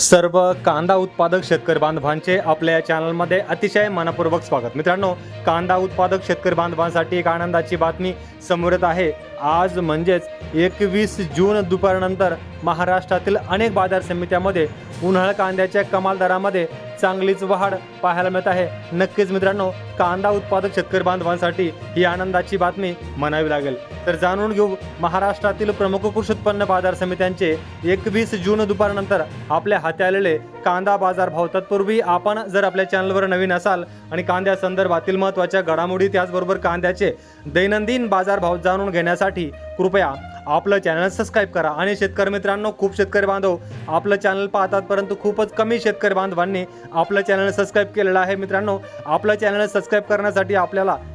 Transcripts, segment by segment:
सर्व कांदा उत्पादक शेतकरी बांधवांचे आपल्या या चॅनलमध्ये अतिशय मनपूर्वक स्वागत. मित्रांनो कांदा उत्पादक शेतकरी बांधवांसाठी एक आनंदाची बातमी समोर येत आहे. आज म्हणजेच एकवीस जून दुपारनंतर महाराष्ट्रातील अनेक बाजार समित्यामध्ये उन्हाळ कांद्याच्या कमाल दरामध्ये चांगलीच वाढ पाहायला मिळत आहे. नक्कीच मित्रांनो कांदा उत्पादक शेतकरी बांधवांसाठी ही आनंदाची बातमी म्हणावी लागेल. तर जाणून घेऊ महाराष्ट्रातील प्रमुख कृषी उत्पन्न बाजार समित्यांचे एकवीस जून दुपारनंतर आपल्या हाती आलेले कांदा बाजार भाव तत्पूर्वी आपण जर आपल्या चॅनलवर नवीन असाल आणि कांद्या संदर्भातील महत्त्वाच्या घडामोडी त्याचबरोबर कांद्याचे दैनंदिन बाजारभाव जाणून घेण्यासाठी कृपया आपलं चॅनल सबस्क्राईब करा. आणि शेतकरी मित्रांनो खूप शेतकरी बांधव आपलं चॅनल पाहतात परंतु खूपच कमी शेतकरी बांधवांनी आपलं चॅनल सबस्क्राईब केलेलं आहे. मित्रांनो आपलं चॅनल सबस्क्राईब करण्यासाठी आपल्याला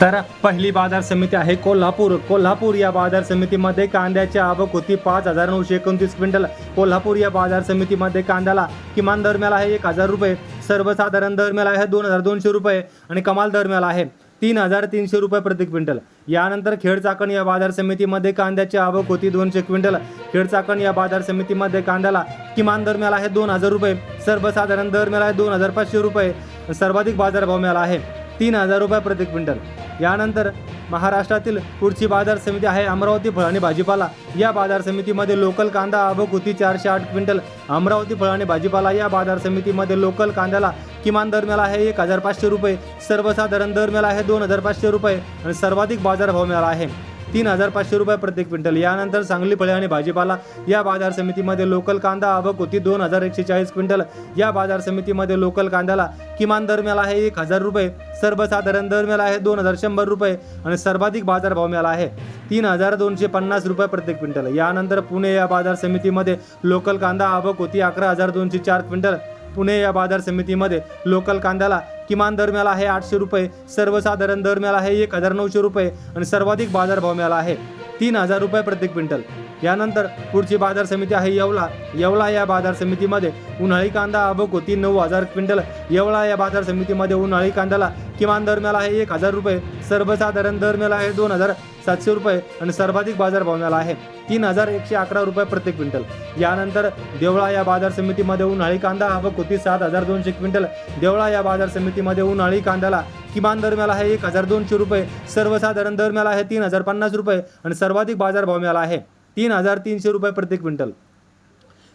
तर पहिली बाजार समिती आहे कोल्हापूर. कोल्हापूर या बाजार समितीमध्ये कांद्याची आवक होती पाच हजार नऊशे एकोणतीस क्विंटल. कोल्हापूर या बाजार समितीमध्ये कांद्याला किमान दर मिळाला आहे एक हजार रुपये. सर्वसाधारण दर मिळाला आहे दोन हजार दोनशे रुपये आणि कमाल दर मिळाला आहे तीन हजार तीनशे रुपये प्रति क्विंटल. यानंतर खेडचाकण या बाजार समितीमध्ये कांद्याची आवक होती दोनशे क्विंटल. खेडचाकण या बाजार समितीमध्ये कांद्याला किमान दर मिळाला आहे दोन हजार रुपये. सर्वसाधारण दर मिळाला आहे दोन हजार पाचशे रुपये. सर्वाधिक बाजारभाव मिळाला आहे तीन हजार रुपये प्रति क्विंटल. यानंतर महाराष्ट्रातील पुढची बाजार समिती आहे अमरावती फळ आणि भाजीपाला. या बाजार समितीमध्ये लोकल कांदा आवक होती चारशे आठ क्विंटल. अमरावती फळ आणि भाजीपाला या बाजार समितीमध्ये लोकल कांद्याला किमान दर मिळाला आहे एक हजार पाचशे रुपये. सर्वसाधारण दर मिळाला आहे दोन हजार पाचशे रुपये. आणि सर्वाधिक बाजारभाव मिळाला आहे. तीन हजार पाचशे रुपये प्रति क्विंटल. यानंतर सांगली फळे आणि भाजीपाला या बाजार समितीमध्ये लोकल कांदा आवक होती दोन हजार एकशे चाळीस क्विंटल. या बाजार समितीमध्ये लोकल कांद्याला किमान दर मिळाला आहे एक हजार रुपये सर्वसाधारण दर मिळाला आहे दोन हजार शंभर रुपये आणि सर्वाधिक बाजारभाव मिळाला आहे तीन हजार दोनशे पन्नास रुपये प्रति क्विंटल. यानंतर पुणे या बाजार समितीमध्ये लोकल कांदा आवक होती अकरा हजार दोनशे चार क्विंटल. पुणे या बाजार समितीमध्ये लोकल कांद्याला किमान दर मिळाला आहे आठशे रुपये सर्वसाधारण दर मिळाला आहे एक हजार नऊशे रुपये आणि सर्वाधिक बाजारभाव मिळाला आहे तीन हजार रुपये प्रति क्विंटल. यानंतर पुढची बाजार समिती आहे येवला. येवला या बाजार समितीमध्ये उन्हाळी कांदा अबको तीन नऊ हजार क्विंटल. येवला या बाजार समितीमध्ये उन्हाळी कांद्याला किमान दर मिळाला आहे एक हजार रुपये. सर्वसाधारण दर मिळाला आहे दोन हजार सातशे रुपये आणि सर्वाधिक बाजारभाव मिळाला आहे तीन हजार एकशे अकरा रुपये प्रति क्विंटल. यानंतर देवळा या बाजार समितीमध्ये उन्हाळी कांदा हा होती सात हजार दोनशे क्विंटल. देवळा या बाजार समितीमध्ये उन्हाळी कांद्याला किमान दर मिळाला आहे एक हजार दोनशे रुपये. सर्वसाधारण दर मिळाला आहे तीन हजार पन्नास रुपये आणि सर्वाधिक बाजारभाव मिळाला आहे. तीन हजार तीनशे रुपये प्रति क्विंटल.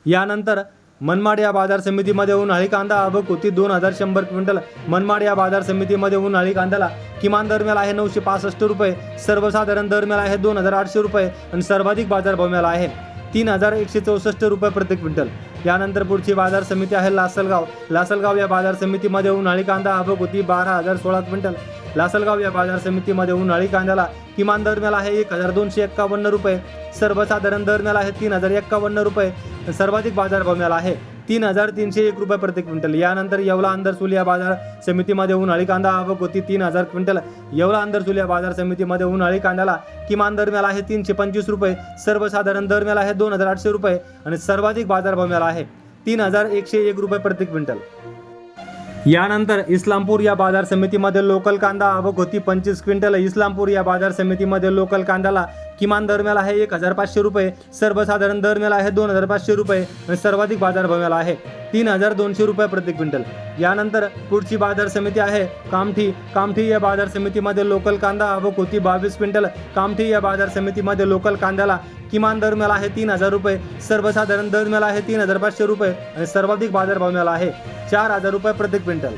यानंतर मनमाड या बाजार समितीमध्ये उन्हाळी कांदा अभक होती दोन हजार शंभर क्विंटल. मनमाड या बाजार समितीमध्ये उन्हाळी कांद्याला किमान दर मिळाला आहे नऊशे पासष्ट रुपये सर्वसाधारण दर मिळाला आहे दोन हजार आठशे रुपये आणि सर्वाधिक बाजारभाव मिळाला आहे तीन हजार एकशे चौसष्ट रुपये प्रति क्विंटल. यानंतर पुढची बाजार समिती आहे लासलगाव. लासलगाव या बाजार समितीमध्ये उन्हाळी कांदा अभक होती बारा हजार सोळा क्विंटल. लासलगाव या बाजार समितीमध्ये उन्हाळी कांद्याला किमान दर मिळाला आहे एक हजार दोनशे एक्कावन्न रुपये. सर्वसाधारण दर मिळाला आहे तीन हजार एक्कावन्न रुपये. सर्वाधिक बाजारभाव मिळाला आहे तीन हजार तीनशे एक रुपये प्रति क्विंटल. यानंतर येवला अंदरसूल या बाजार समितीमध्ये उन्हाळी कांदा आवक होती तीन हजार क्विंटल. येवला अंदरसूल या बाजार समितीमध्ये उन्हाळी कांद्याला किमान दर मिळाला आहे तीनशे पंचवीस रुपये. सर्वसाधारण दर मिळाला आहे दोन हजार आठशे रुपये. आणि सर्वाधिक बाजारभाव मिळाला आहे तीन हजार एकशे एक रुपये प्रति क्विंटल. यानंतर इस्लामपूर या बाजार समितीमध्ये लोकल कांदा आवक होती. पंचवीस क्विंटल इस्लामपूर या बाजार समितीमध्ये लोकल कांद्याला किमान दरम्याला आहे एक हजार पाचशे रुपये सर्वसाधारण दरम्याला आहे दोन हजार पाचशे रुपये आणि सर्वाधिक बाजारभाव आहे तीन हजार दोनशे रुपये प्रति क्विंटल. यानंतर पुढची बाजार समिती आहे कामठी. कामठी या बाजार समितीमध्ये लोकल कांदा व कोती बावीस क्विंटल. कामठी या बाजार समितीमध्ये लोकल कांद्याला किमान दर मिळाला आहे तीन हजार रुपये सर्वसाधारण दर मिळाला आहे तीन हजार पाचशे रुपये आणि सर्वाधिक बाजारभाव मिळाला आहे चार हजार रुपये प्रति क्विंटल.